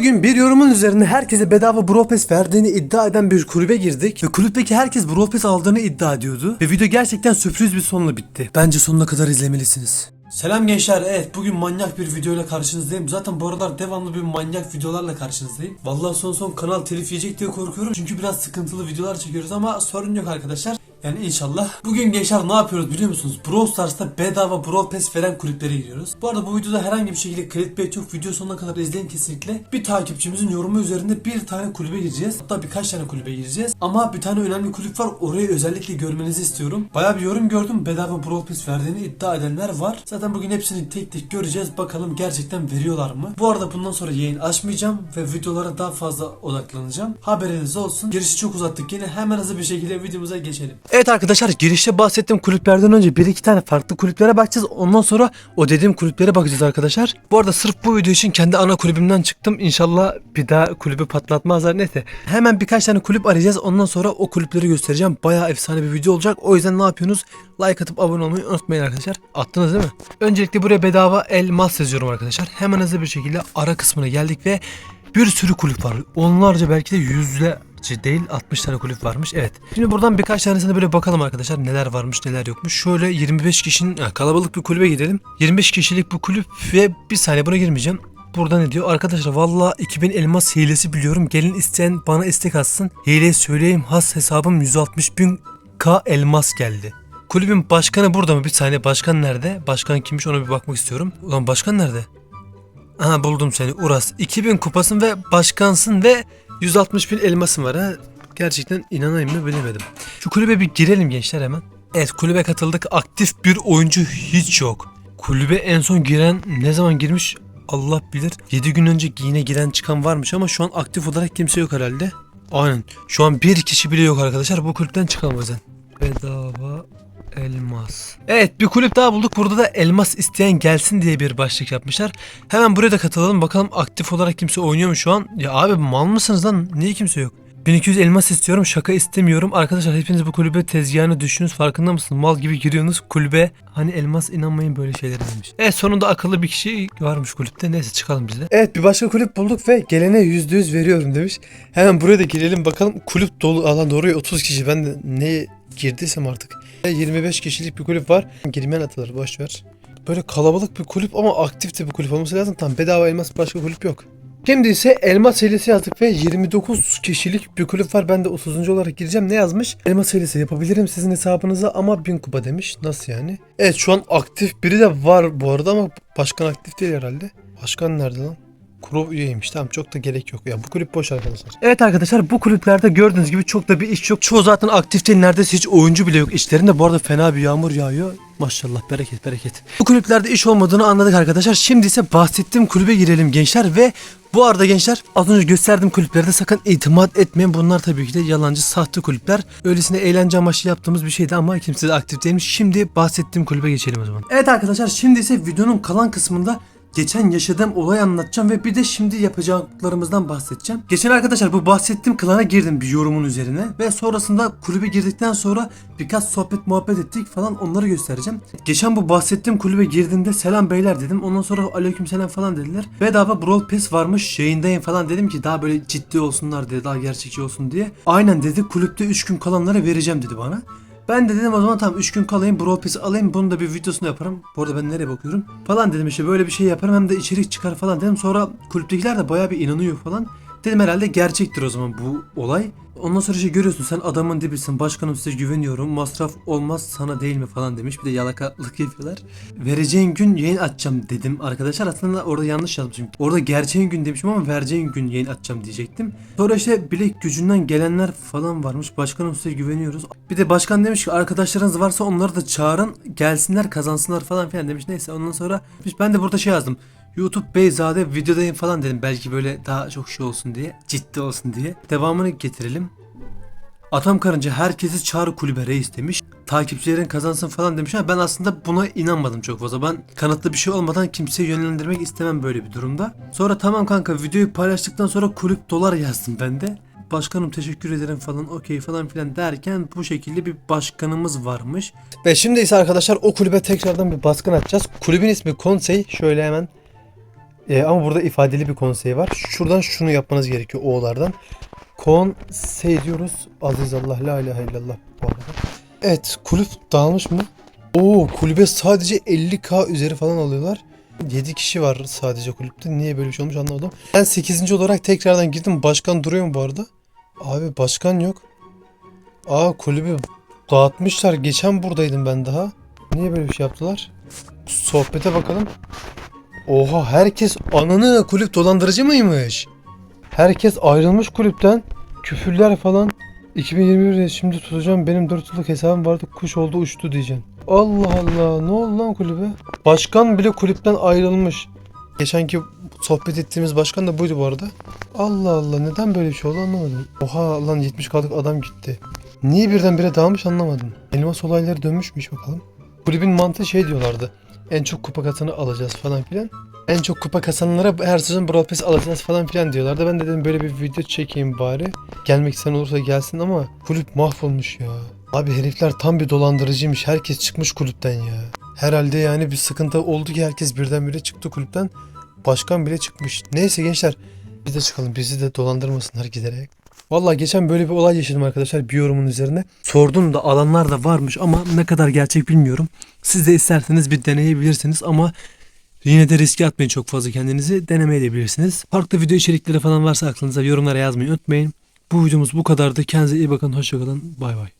Bugün bir yorumun üzerine herkese bedava Brawl verdiğini iddia eden bir kulübe girdik ve kulüpteki herkes Brawl aldığını iddia ediyordu ve video gerçekten sürpriz bir sonla bitti. Bence sonuna kadar izlemelisiniz. Selam gençler. Evet bugün manyak bir videoyla karşınızdayım. Zaten bu aralar devamlı bir manyak videolarla karşınızdayım. Vallahi son son kanal telif yiyecek diye korkuyorum. Çünkü biraz sıkıntılı videolar çekiyoruz ama sorun yok arkadaşlar. Yani inşallah. Bugün gençler ne yapıyoruz biliyor musunuz? Brawl Stars'ta bedava Brawl Pass veren kulüplere giriyoruz. Bu arada bu videoda herhangi bir şekilde clickbait yok. Video sonuna kadar izleyin kesinlikle. Bir takipçimizin yorumu üzerinde bir tane kulübe gireceğiz. Hatta birkaç tane kulübe gireceğiz. Ama bir tane önemli kulüp var. Orayı özellikle görmenizi istiyorum. Baya bir yorum gördüm. Bedava Brawl Pass verdiğini iddia edenler var. Zaten bugün hepsini tek tek göreceğiz. Bakalım gerçekten veriyorlar mı? Bu arada bundan sonra yayın açmayacağım ve videolara daha fazla odaklanacağım. Haberiniz olsun. Girişi çok uzattık yine. Hemen hızlı bir şekilde videomuza geçelim. Evet arkadaşlar girişte bahsettiğim kulüplerden önce bir iki tane farklı kulüplere bakacağız. Ondan sonra o dediğim kulüplere bakacağız arkadaşlar. Bu arada sırf bu video için kendi ana kulübümden çıktım. İnşallah bir daha kulübü patlatmazlar. Neyse. Hemen birkaç tane kulüp arayacağız. Ondan sonra o kulüpleri göstereceğim. Bayağı efsane bir video olacak. O yüzden ne yapıyorsunuz? Like atıp abone olmayı unutmayın arkadaşlar. Attınız değil mi? Öncelikle buraya bedava elmas yazıyorum arkadaşlar. Hemen hızlı bir şekilde ara kısmına geldik ve bir sürü kulüp var. Onlarca belki de değil 60 tane kulüp varmış. Evet. Şimdi buradan birkaç tanesine böyle bakalım arkadaşlar. Neler varmış neler yokmuş. Şöyle 25 kişinin kalabalık bir kulübe gidelim. 25 kişilik bu kulüp ve bir saniye buna girmeyeceğim. Burada ne diyor? Arkadaşlar valla 2000 elmas hilesi biliyorum. Gelin isteyen bana istek atsın. Hileyi söyleyeyim. Has hesabım 160 bin K elmas geldi. Kulübün başkanı burada mı? Bir saniye başkan nerede? Başkan kimmiş ona bir bakmak istiyorum. Ulan başkan nerede? Aha buldum seni Uras. 2000 kupasın ve başkansın ve 160 bin elmasın var ha. Gerçekten inanayım mı bilemedim. Şu kulübe bir girelim gençler hemen. Evet kulübe katıldık. Aktif bir oyuncu hiç yok. Kulübe en son giren ne zaman girmiş Allah bilir. 7 gün önce yine giren çıkan varmış ama şu an aktif olarak kimse yok herhalde. Aynen. Şu an bir kişi bile yok arkadaşlar. Bu kulüpten çıkan bazen. Bedava elmas. Evet bir kulüp daha bulduk. Burada da elmas isteyen gelsin diye bir başlık yapmışlar. Hemen buraya da katılalım. Bakalım aktif olarak kimse oynuyor mu şu an? Ya abi mal mısınız lan? Niye kimse yok? 1200 elmas istiyorum. Şaka istemiyorum. Arkadaşlar hepiniz bu kulübe tezgahını düşünüz. Farkında mısınız? Mal gibi giriyorsunuz kulübe. Hani elmas inanmayın böyle şeylere demiş. Evet sonunda akıllı bir kişi varmış kulüpte. Neyse çıkalım biz de. Evet bir başka kulüp bulduk ve gelene %100 veriyorum demiş. Hemen buraya da girelim bakalım. Kulüp dolu alan doğru 30 kişi. Ben de ne girdiysem artık. 25 kişilik bir kulüp var. Girmeyen atılır boş ver. Böyle kalabalık bir kulüp ama aktif de bir kulüp olması lazım. Tam bedava elmas başka kulüp yok. Şimdi ise elmas hilesi yazdık ve 29 kişilik bir kulüp var. Ben de 30. olarak gireceğim. Ne yazmış? Elmas hilesi yapabilirim sizin hesabınıza ama 1000 kupa demiş. Nasıl yani? Evet şu an aktif biri de var bu arada ama başkan aktif değil herhalde. Başkan nerede lan? Kuro üyeymiş. Tamam çok da gerek yok. Ya bu kulüp boş arkadaşlar. Evet arkadaşlar bu kulüplerde gördüğünüz gibi çok da bir iş yok. Çoğu zaten aktif değil. Neredeyse hiç oyuncu bile yok. İçlerinde bu arada fena bir yağmur yağıyor. Maşallah bereket bereket. Bu kulüplerde iş olmadığını anladık arkadaşlar. Şimdi ise bahsettiğim kulübe girelim gençler ve bu arada gençler az önce gösterdiğim kulüplerde sakın itimat etmeyin. Bunlar tabii ki de yalancı sahte kulüpler. Öylesine eğlence amaçlı yaptığımız bir şeydi ama kimse de aktif değilmiş. Şimdi bahsettiğim kulübe geçelim o zaman. Evet arkadaşlar şimdi ise videonun kalan kısmında geçen yaşadığım olay anlatacağım ve bir de şimdi yapacaklarımızdan bahsedeceğim. Geçen arkadaşlar bu bahsettiğim klana girdim bir yorumun üzerine ve sonrasında kulübe girdikten sonra birkaç sohbet muhabbet ettik falan onları göstereceğim. Geçen bu bahsettiğim kulübe girdiğimde selam beyler dedim. Ondan sonra aleyküm selam falan dediler. Bedava Brawl Pass varmış yayındayım falan dedim ki daha böyle ciddi olsunlar diye daha gerçekçi olsun diye. Aynen dedi kulüpte 3 gün kalanlara vereceğim dedi bana. Ben de dedim o zaman tamam 3 gün kalayım Brawl Pass'i alayım bunu da bir videosunu yaparım. Bu arada ben nereye bakıyorum? Falan dedim işte böyle bir şey yaparım hem de içerik çıkar falan dedim. Sonra kulüptekiler de bayağı bir inanıyor falan. Dedim herhalde gerçektir o zaman bu olay. Ondan sonra şey görüyorsun sen adamın dibisin başkanım size güveniyorum masraf olmaz sana değil mi falan demiş bir de yalakalık yapıyorlar. Vereceğin gün yayın açacağım dedim arkadaşlar aslında orada yanlış yazmışım. Orada gerçeğin gün demişim ama vereceğin gün yayın açacağım diyecektim. Sonra işte bilek gücünden gelenler falan varmış başkanım size güveniyoruz. Bir de başkan demiş ki arkadaşlarınız varsa onları da çağırın gelsinler kazansınlar falan filan demiş neyse ondan sonra ben de burada şey yazdım. YouTube Beyzade videodayım falan dedim. Belki böyle daha çok şey olsun diye. Ciddi olsun diye. Devamını getirelim. Atam Karınca herkesi çağrı kulübe reis demiş. Takipçilerin kazansın falan demiş ama ben aslında buna inanmadım çok fazla. Ben kanıtlı bir şey olmadan kimseyi yönlendirmek istemem böyle bir durumda. Sonra tamam kanka videoyu paylaştıktan sonra kulüp dolar yazdım ben de. Başkanım teşekkür ederim falan okey falan filan derken bu şekilde bir başkanımız varmış. Ve şimdi ise arkadaşlar o kulübe tekrardan bir baskın atacağız. Kulübün ismi Konsey. Şöyle hemen Ee, ama burada ifadeli bir konsey var. Şuradan şunu yapmanız gerekiyor O'lardan. Konsey diyoruz. Aziz Allah la ilahe illallah bu arada. Evet kulüp dağılmış mı? Oo kulübe sadece 50k üzeri falan alıyorlar. 7 kişi var sadece kulüpte. Niye böyle bir şey olmuş anlamadım. Ben 8. olarak tekrardan gittim. Başkan duruyor mu bu arada? Abi başkan yok. Aa kulübü dağıtmışlar. Geçen buradaydım ben daha. Niye böyle bir şey yaptılar? Sohbete bakalım. Oha herkes ananı kulüp dolandırıcı mıymış? Herkes ayrılmış kulüpten. Küfürler falan. 2021'de şimdi tutacağım benim 4 yıllık hesabım vardı kuş oldu uçtu diyeceksin. Allah Allah ne oldu lan kulübe? Başkan bile kulüpten ayrılmış. Geçenki sohbet ettiğimiz başkan da buydu bu arada. Allah Allah neden böyle bir şey oldu anlamadım. Oha lan 70 kalık adam gitti. Niye birdenbire dağılmış anlamadım. Elmas olayları dönmüşmüş bakalım. Kulübün mantığı şey diyorlardı. En çok kupa kasanı alacağız falan filan. En çok kupa kasanlara her sezon Brawl Pass alacağız falan filan diyorlardı. Ben de dedim böyle bir video çekeyim bari. Gelmek isteyen olursa gelsin ama kulüp mahvolmuş ya. Abi herifler tam bir dolandırıcıymış. Herkes çıkmış kulüpten ya. Herhalde yani bir sıkıntı oldu ki herkes birdenbire çıktı kulüpten. Başkan bile çıkmış. Neyse gençler biz de çıkalım. Bizi de dolandırmasınlar giderek. Vallahi geçen böyle bir olay yaşadım arkadaşlar bir yorumun üzerine. Sordum da alanlar da varmış ama ne kadar gerçek bilmiyorum. Siz de isterseniz bir deneyebilirsiniz ama yine de riske atmayın çok fazla kendinizi. Denemeyebilirsiniz. Farklı video içerikleri falan varsa aklınıza yorumlara yazmayı unutmayın. Bu videomuz bu kadardı. Kendinize iyi bakın. Hoşçakalın. Bay bay.